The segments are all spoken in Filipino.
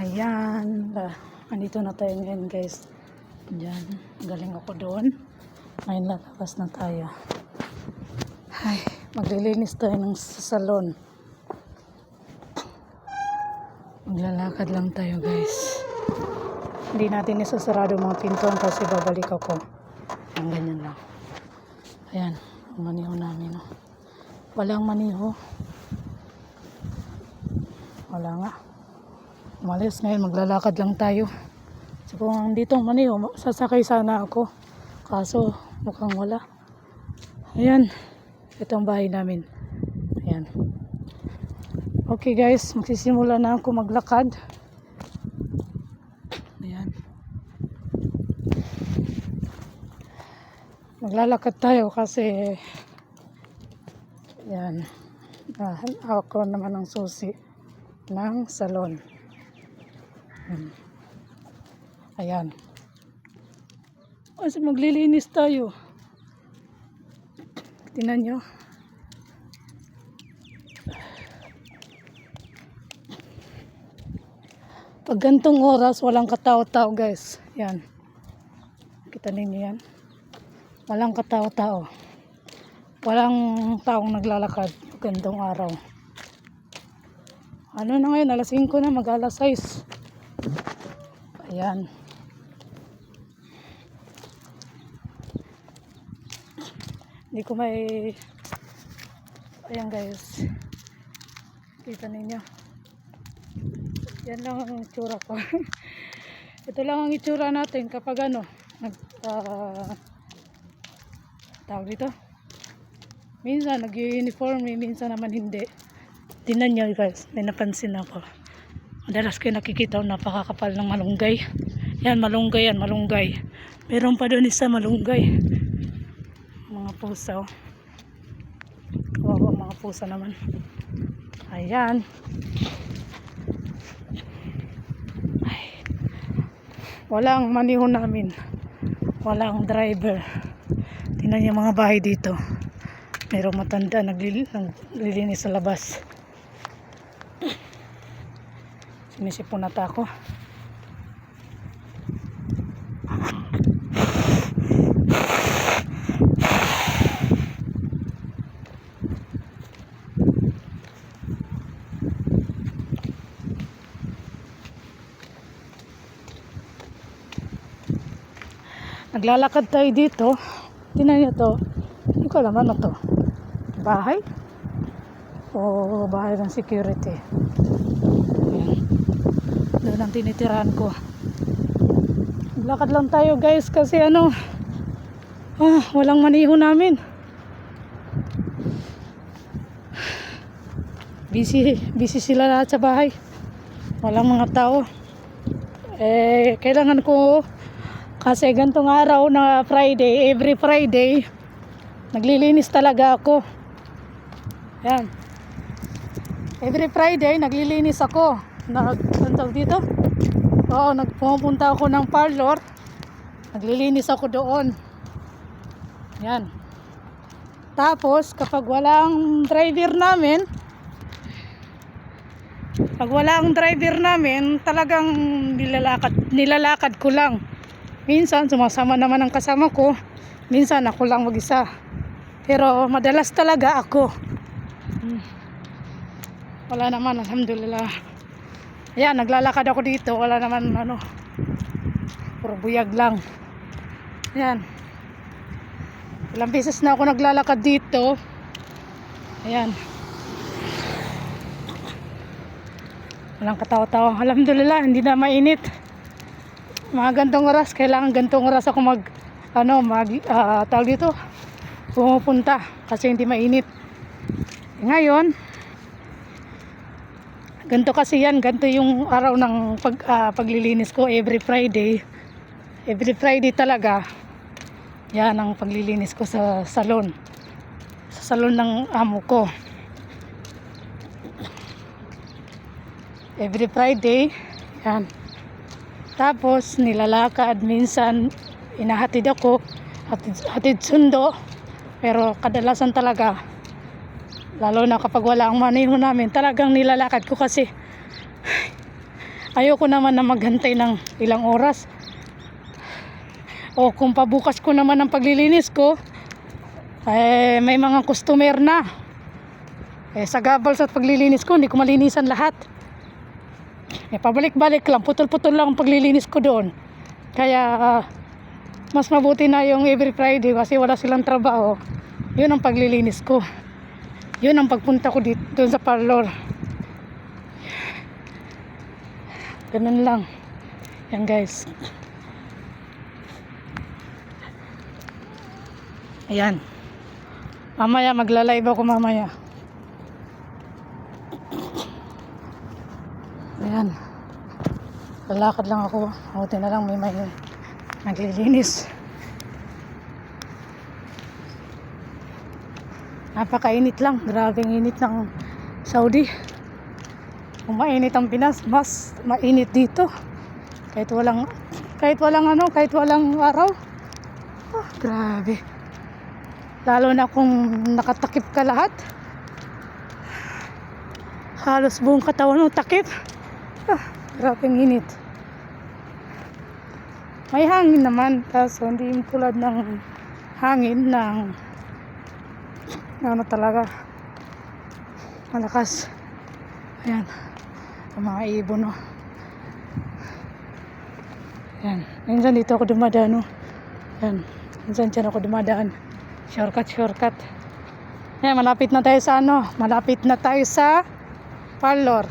Ayan. Ah, andito na tayo ngayon guys. Diyan. Galing ako doon. Ngayon lalabas na tayo. Ay, maglilinis tayo ng sa salon. Maglalakad lang tayo guys. Hindi natin isasarado mga pintuan kasi babalik ako. Ang ganyan lang. Ayan. Ang maniho namin. Oh. Walang maniho. Wala nga. Umalis ngayon, maglalakad lang tayo. So kung dito maniho, sasakay sana ako. Kaso mukhang wala. Ayan. Ito ang bahay namin. Ayan. Okay guys, magsisimula na ako maglakad. Ayan. Maglalakad tayo kasi Ayan. Ah, ako naman ang susi ng salon. Ayan. Kasi maglilinis tayo. Tingnan nyo. Pag gantong oras, walang katao-tao guys. Yan. Kita ninyo yan. Walang katao-tao. Walang taong naglalakad. Gantong araw. Ano na ngayon? Alas 5 na. Mag alas 6. Ayan. Hindi ko may... Ayan guys. Kita ninyo. Yan lang ang itsura ko. Ito lang ang itsura natin kapag ano, nag, ah, tawag dito. Minsan nag-uniform, minsan naman hindi. Tingnan nyo guys, may napansin ako. Madalas kayo nakikita, oh, napakakapal ng malunggay. Yan, malunggay yan, malunggay. Meron pa doon isa malunggay. Mga pusa, oh. Kawawa mga pusa naman. Ayan. Ay. Walang maniho namin. Walang driver. Tingnan niyo mga bahay dito. Merong matanda naglil naglilinis sa labas. Sinisipon nata ako. Naglalakad tayo dito. Tingnan niyo to. Hindi ko alam ano to. Bahay? O bahay ng security. Doon ang tinitirahan ko. Naglakad lang tayo guys kasi ano ah, walang maniho namin. Busy, busy sila lahat sa bahay. Walang mga tao. Eh, kailangan ko kasi gantong araw na Friday, every Friday, naglilinis talaga ako. Yan. Every Friday, naglilinis ako. Nag, tawag dito? Oo, nagpupunta ako ng parlor. Naglilinis ako doon. Yan. Tapos, kapag walang driver namin, pag wala ang driver namin, talagang nilalakad, nilalakad ko lang. Minsan, sumasama naman ang kasama ko. Minsan, ako lang mag-isa. Pero, madalas talaga ako. Hmm. Wala naman, alhamdulillah. Ayan, naglalakad ako dito. Wala naman, ano, puro buyag lang. Ayan. Ilang beses na ako naglalakad dito. Ayan. Walang katawa-tawa. Alhamdulillah, hindi na mainit mga gantong oras kailangan gantong oras ako mag ano mag uh, tawag dito pumupunta kasi hindi mainit ngayon ganto kasi yan ganto yung araw ng pag, uh, paglilinis ko every Friday. Every Friday talaga yan ang paglilinis ko sa salon. Sa salon ng amo ko. Every Friday yan. Tapos nilalakad minsan inahatid ako hatid, hatid sundo. Pero kadalasan talaga lalo na kapag wala ang maniho namin talagang nilalakad ko kasi ayoko naman na maghantay ng ilang oras. O kung pabukas ko naman ang paglilinis ko, eh, may mga customer na. Eh, sa gabal sa paglilinis ko, hindi ko malinisan lahat. Eh, pabalik-balik lang, putol-putol lang ang paglilinis ko doon. Kaya, ah, mas mabuti na yung every Friday kasi wala silang trabaho. Yun ang paglilinis ko. Yun ang pagpunta ko dito sa parlor. Ganun lang. Yan guys. Ayan. Mamaya magla-live ako mamaya. Ayan. Lalakad lang ako. Buti na lang may may naglilinis. Napakainit lang. Grabing init ng Saudi. Kung mainit ang Pinas, mas mainit dito. Kahit walang kahit walang ano, kahit walang araw. Oh, grabe. Lalo na kung nakatakip ka lahat. Halos buong katawan mo takip. Ah, grabing init. May hangin naman, kaso hindi tulad ng hangin ng ano talaga malakas. Ayan. Ang mga ibon, no. Ayan. Minsan dito ako dumadaan, no. Ayan. Minsan dyan ako dumadaan. Shortcut, shortcut. Ayan, malapit na tayo sa ano. Malapit na tayo sa parlor.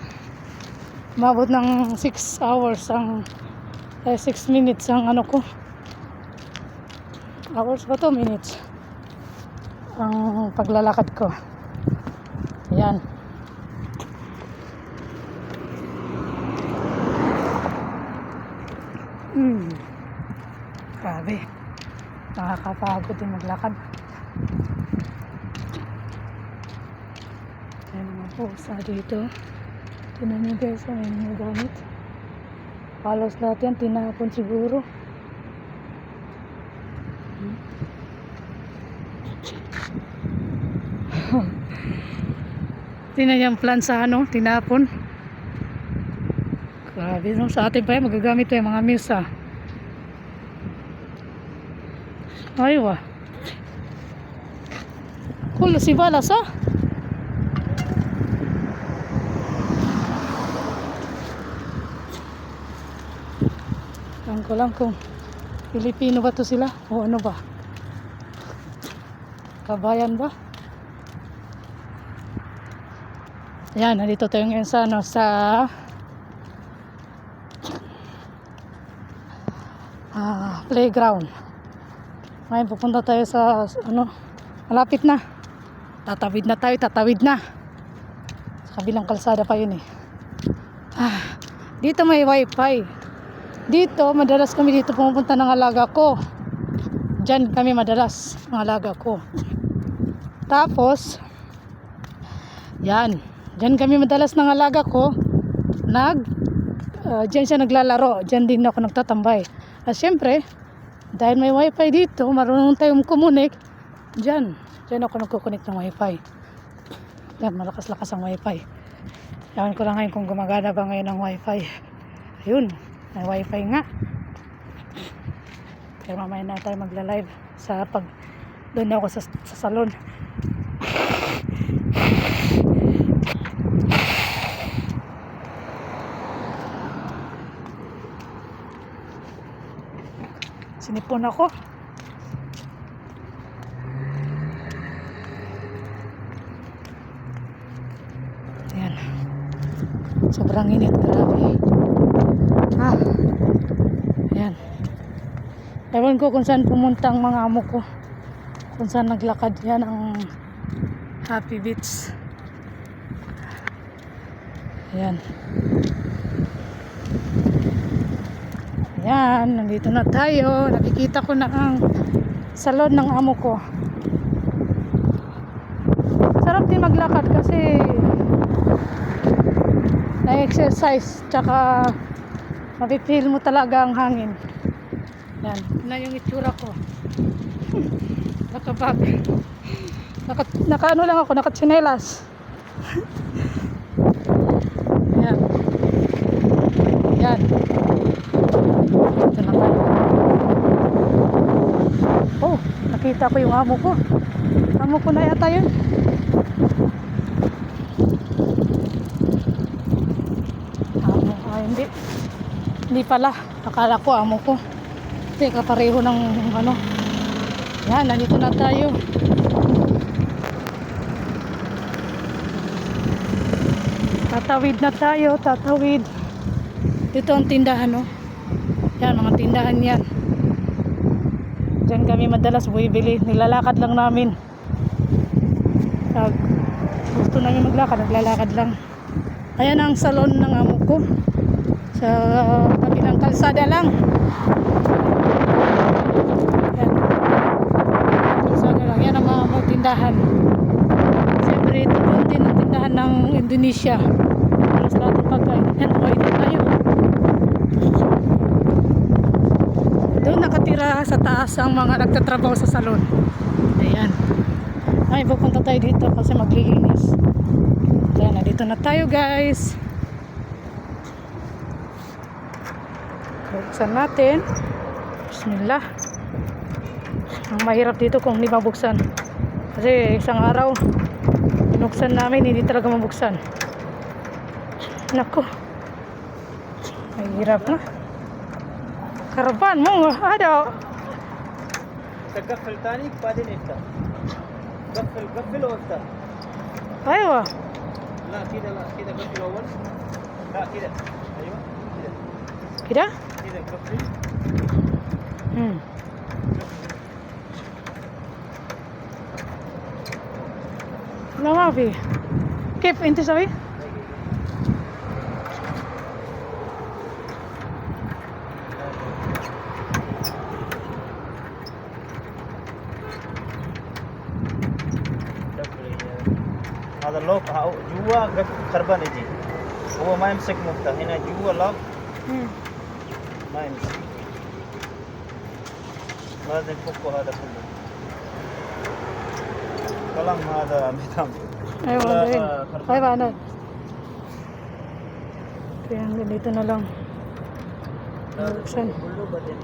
Umabot ng 6 hours ang eh, 6 minutes ang ano ko. Hours ba to? Minutes. Ang paglalakad ko. Ayan. Hmm. Grabe. Nakakapagod din maglakad. Ayan mga pusa dito. Tinan nyo guys, may mga gamit. Halos lahat yan, tinapon siguro. Tinan yung plan sa ano, tinapon. Grabe no, sa atin pa yan, magagamit pa yung mga misa. Ayaw ah. Si Balas ah. Alam ko lang kung Pilipino ba to sila o ano ba? Kabayan ba? Ayan, nandito tayo ngayon sa ano, sa ah, playground. Ngayon pupunta tayo sa ano, malapit na. Tatawid na tayo, tatawid na. Sa kabilang kalsada pa yun eh. Ah, dito may wifi. Dito, madalas kami dito pumupunta ng alaga ko. Diyan kami madalas ng alaga ko. Tapos, yan. Diyan kami madalas ng alaga ko. Nag, uh, diyan siya naglalaro. Diyan din ako nagtatambay. At syempre, dahil may wifi dito, marunong tayong kumunik. Diyan. Diyan ako nagkukunik ng wifi. Yan, malakas-lakas ang wifi. Ewan ko lang ngayon kung gumagana ba ngayon ang wifi. Ayun, may wifi nga. Pero mamaya na tayo magla-live sa pag doon ako sa, sa salon. Sinipon ako. Ayan. Sobrang init. Grabe. Ah. Ayan. Ewan ko kung saan pumunta ang mga amo ko. Kung saan naglakad. Yan ang Happy Beach. Ayan. Ayan, nandito na tayo. Nakikita ko na ang salon ng amo ko. Sarap din maglakad kasi na-exercise tsaka mapipil mo talaga ang hangin. Yan, na yung itsura ko. Nakabag. Naka, naka ano lang ako, nakatsinelas. Yan. Nakita ko yung amo ko. Amo ko na yata yun. Amo, ah, hindi. Hindi pala. Akala ko amo ko. Hindi, kapareho ng ano. Yan, nandito na tayo. Tatawid na tayo, tatawid. Dito ang tindahan, no? Yan, mga tindahan yan. Diyan kami madalas bumibili. Nilalakad lang namin. Gusto namin maglakad, naglalakad lang. Ayan ang salon ng amo ko. Sa kabilang kalsada lang. Yan. Kalsada lang. Yan ang mga, tindahan. Siyempre, ito doon tindahan ng Indonesia. Halos lahat ng pagkain. Yan, pakainin tayo. Doon nakatira sa taas ang mga nagtatrabaho sa salon. Ayan. Ay, pupunta tayo dito kasi maglilinis. Ayan, nandito na tayo guys. Buksan natin. Bismillah. Ang mahirap dito kung hindi mabuksan. Kasi isang araw, binuksan namin, hindi talaga mabuksan. Nako. Mahirap na. Karaban mo, ada. تقفل ثاني بعدين افتح قفل قفل وافتح Aywa. لا كذا لا كذا قفل اول لا كذا ايوه كذا Kira? كذا قفل Hmm. لا ما في كيف انت سوي؟ هذا اللوك ها- جوا قفل خربان يجي هو ما يمسك مفتاح هنا جوا لوك Hmm. ما يمسك لازم نفكه هذا كله كلام هذا مهتم Aywa, Wala gawin. ka, karton. Ay, paano? Kaya hanggang dito na lang. Buksan. كله بعدين